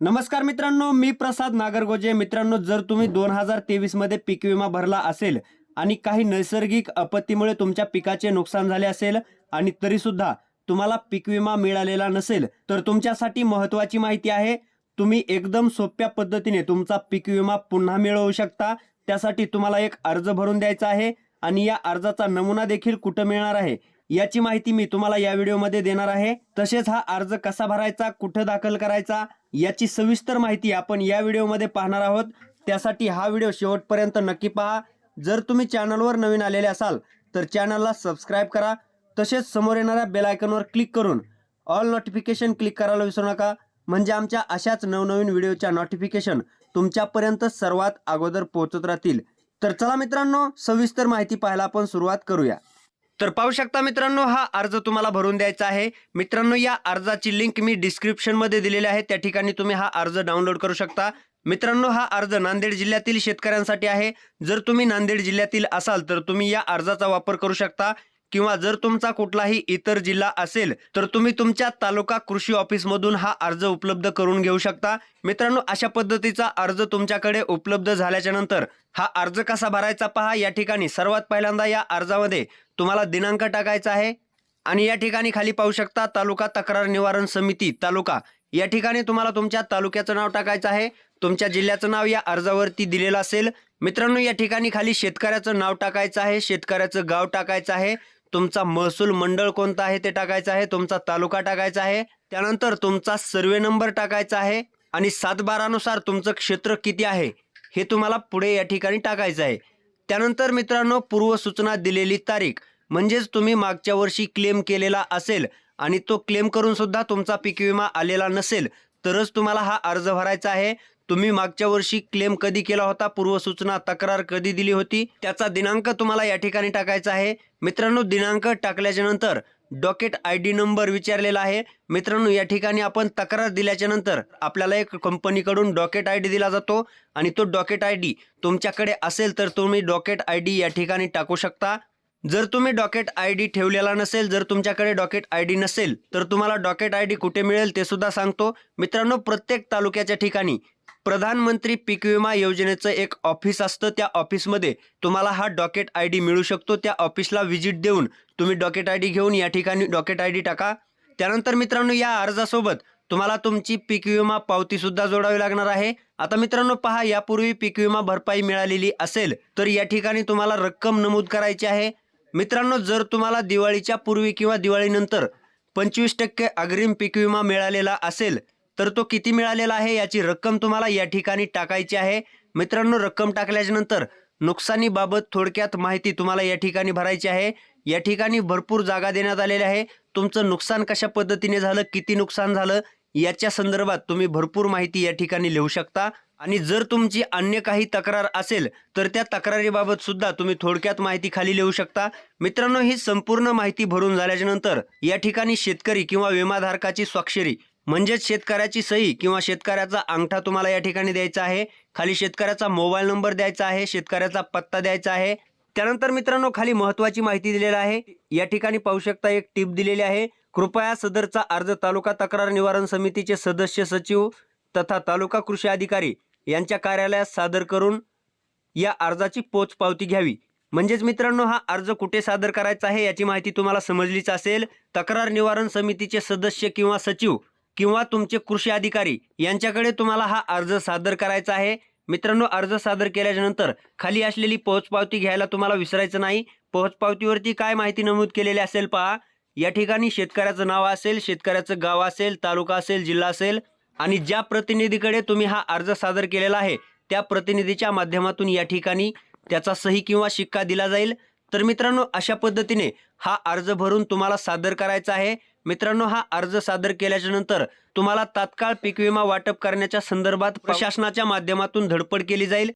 नमस्कार मित्रांनो मी प्रसाद नागरगोजे. मित्रांनो जर तुम्ही दोन हजार तेवीसमध्ये पीक विमा भरला असेल आणि काही नैसर्गिक आपत्तीमुळे तुमच्या पिकाचे नुकसान झाले असेल आणि तरी सुद्धा तुम्हाला पीक विमा मिळालेला नसेल तर तुमच्यासाठी महत्वाची माहिती आहे तुम्ही एकदम सोप्या पद्धतीने तुमचा पीक विमा पुन्हा मिळवू शकता. त्यासाठी तुम्हाला एक अर्ज भरून द्यायचा आहे आणि या अर्जाचा नमुना देखील कुठं मिळणार आहे? याची माहिती मी तुम्हाला या व्हिडिओमध्ये देणार आहे. तसेच हा अर्ज कसा भरायचा कुठं दाखल करायचा याची सविस्तर माहिती आपण या व्हिडिओमध्ये पाहणार आहोत. त्यासाठी हा व्हिडिओ शेवटपर्यंत नक्की पहा. जर तुम्ही चॅनलवर नवीन आलेले असाल तर चॅनलला सबस्क्राईब करा. तसेच समोर येणाऱ्या बेलायकनवर क्लिक करून ऑल नोटिफिकेशन क्लिक करायला विसरू नका. म्हणजे आमच्या अशाच नवनवीन व्हिडिओच्या नोटिफिकेशन तुमच्यापर्यंत सर्वात अगोदर पोहोचत राहतील. तर चला मित्रांनो सविस्तर माहिती पाहायला आपण सुरुवात करूया. तर पाहू शकता मित्रांनो हा अर्ज तुम्हाला भरून द्यायचा आहे. मित्रांनो या अर्जाची लिंक मी डिस्क्रिप्शनमध्ये दिलेली आहे. त्या ठिकाणी तुम्ही हा अर्ज डाउनलोड करू शकता. मित्रांनो हा अर्ज नांदेड जिल्ह्यातील शेतकऱ्यांसाठी आहे. जर तुम्ही नांदेड जिल्ह्यातील असाल तर तुम्ही या अर्जाचा वापर करू शकता. किंवा जर तुमचा कुठलाही इतर जिल्हा असेल तर तुम्ही तुमच्या तालुका कृषी ऑफिसमधून हा अर्ज उपलब्ध करून घेऊ शकता. मित्रांनो अशा पद्धतीचा अर्ज तुमच्याकडे उपलब्ध झाल्याच्यानंतर हा अर्ज कसा भरायचा पहा. या ठिकाणी सर्वात पहिल्यांदा या अर्जामध्ये तुम्हाला दिनांक टाकायचा आहे आणि या ठिकाणी खाली पाहू शकता तालुका तक्रार निवारण समिती तालुका. या ठिकाणी तुम्हाला तुमच्या तालुक्याचं नाव टाकायचं आहे. तुमच्या जिल्ह्याचं नाव या अर्जावरती दिलेलं असेल. मित्रांनो या ठिकाणी खाली शेतकऱ्याचं नाव टाकायचं आहे. शेतकऱ्याचं गाव टाकायचं आहे. तुमचा महसूल मंडळ कोणता आहे ते टाकायचं आहे तुमचा तालुका टाकायचा आहे त्यानंतर तुमचा सर्वे नंबर टाकायचा आहे आणि सात बारानुसार तुमचं क्षेत्र किती आहे हे तुम्हाला पुढे या ठिकाणी टाकायचं आहे. त्यानंतर मित्रांनो पूर्वसूचना दिलेली तारीख म्हणजेच तुम्ही मागच्या वर्षी क्लेम केलेला असेल आणि तो क्लेम करून सुद्धा तुमचा पीक विमा आलेला नसेल तरच तुम्हाला हा अर्ज भरायचा आहे. तुम्ही मागच्या वर्षी क्लेम कधी केला होता पूर्वसूचना तक्रार कधी दिली होती त्याचा दिनांक तुम्हाला या ठिकाणी टाकायचा आहे. मित्रांनो दिनांक टाकल्याच्या नंतर डॉकेट आय डी नंबर विचारलेला आहे. मित्रांनो या ठिकाणी आपण तक्रार दिल्याच्या नंतर आपल्याला एक कंपनीकडून डॉकेट आय डी दिला जातो आणि तो डॉकेट आय डी तुमच्याकडे असेल तर तुम्ही डॉकेट आय डी या ठिकाणी टाकू शकता. जर तुम्ही डॉकेट आय डी ठेवलेला नसेल जर तुमच्याकडे डॉकेट आय डी नसेल तर तुम्हाला डॉकेट आय डी कुठे मिळेल ते सुद्धा सांगतो. मित्रांनो प्रत्येक तालुक्याच्या ठिकाणी प्रधानमंत्री पीक विमा योजनेचं एक ऑफिस असतं. त्या ऑफिसमध्ये तुम्हाला हा डॉकेट आय डी मिळू शकतो. त्या ऑफिसला व्हिजिट देऊन तुम्ही डॉकेट आय डी घेऊन या ठिकाणी डॉकेट आय डी टाका. त्यानंतर मित्रांनो या अर्जासोबत तुम्हाला तुमची पीक विमा पावतीसुद्धा जोडावी लागणार आहे. आता मित्रांनो पहा यापूर्वी पीक विमा भरपाई मिळालेली असेल तर या ठिकाणी तुम्हाला रक्कम नमूद करायची आहे. मित्रांनो जर तुम्हाला दिवाळीच्या पूर्वी किंवा दिवाळीनंतर पंचवीस टक्के अग्रिम पीक विमा मिळालेला असेल तर तो किती मिळालेला आहे याची रक्कम तुम्हाला या ठिकाणी टाकायची आहे. मित्रांनो रक्कम टाकल्यानंतर नुकसानीबाबत थोडक्यात माहिती तुम्हाला या ठिकाणी भरायची आहे. या ठिकाणी भरपूर जागा देण्यात आलेल्या आहे. तुमचं नुकसान कशा पद्धतीने झालं किती नुकसान झालं याच्या संदर्भात तुम्ही भरपूर माहिती या ठिकाणी लिहू शकता. आणि जर तुमची अन्य काही तक्रार असेल तर त्या तक्रारीबाबत सुद्धा तुम्ही थोडक्यात माहिती खाली लिहू शकता. मित्रांनो ही संपूर्ण माहिती भरून झाल्याच्यानंतर या ठिकाणी शेतकरी किंवा विमाधारकाची स्वाक्षरी म्हणजेच शेतकऱ्याची सही किंवा शेतकऱ्याचा अंगठा तुम्हाला या ठिकाणी द्यायचा आहे. खाली शेतकऱ्याचा मोबाईल नंबर द्यायचा आहे शेतकऱ्याचा पत्ता द्यायचा आहे. त्यानंतर मित्रांनो खाली महत्वाची माहिती दिलेली आहे. या ठिकाणी पाहू शकता एक टीप दिलेली आहे. कृपया सदरचा अर्ज तालुका तक्रार निवारण समितीचे सदस्य सचिव तथा तालुका कृषी अधिकारी यांच्या कार्यालयात सादर करून या अर्जाची पोचपावती घ्यावी. म्हणजेच मित्रांनो हा अर्ज कुठे सादर करायचा आहे याची माहिती तुम्हाला समजलीच असेल. तक्रार निवारण समितीचे सदस्य किंवा सचिव किंवा तुमचे कृषी अधिकारी यांच्याकडे तुम्हाला हा अर्ज सादर करायचा आहे. मित्रांनो अर्ज सादर केल्यानंतर खाली असलेली पोहोचपावती घ्यायला तुम्हाला विसरायचं नाही. पोहोचपावतीवरती काय माहिती नमूद केलेली असेल पहा. या ठिकाणी शेतकऱ्याचं नाव असेल शेतकऱ्याचं गाव असेल तालुका असेल जिल्हा असेल आणि ज्या प्रतिनिधीकडे तुम्ही हा अर्ज सादर केलेला आहे त्या प्रतिनिधीच्या माध्यमातून या ठिकाणी त्याचा सही किंवा शिक्का दिला जाईल. तर मित्रांनो अशा पद्धतीने हा अर्ज भरून तुम्हाला सादर करायचा आहे. मित्रांनो हा अर्ज सादर केल्याच्यानंतर तुम्हाला तात्काळ पीक विमा वाटप करण्याच्या संदर्भात प्रशासनाच्या माध्यमातून धडपड केली जाईल.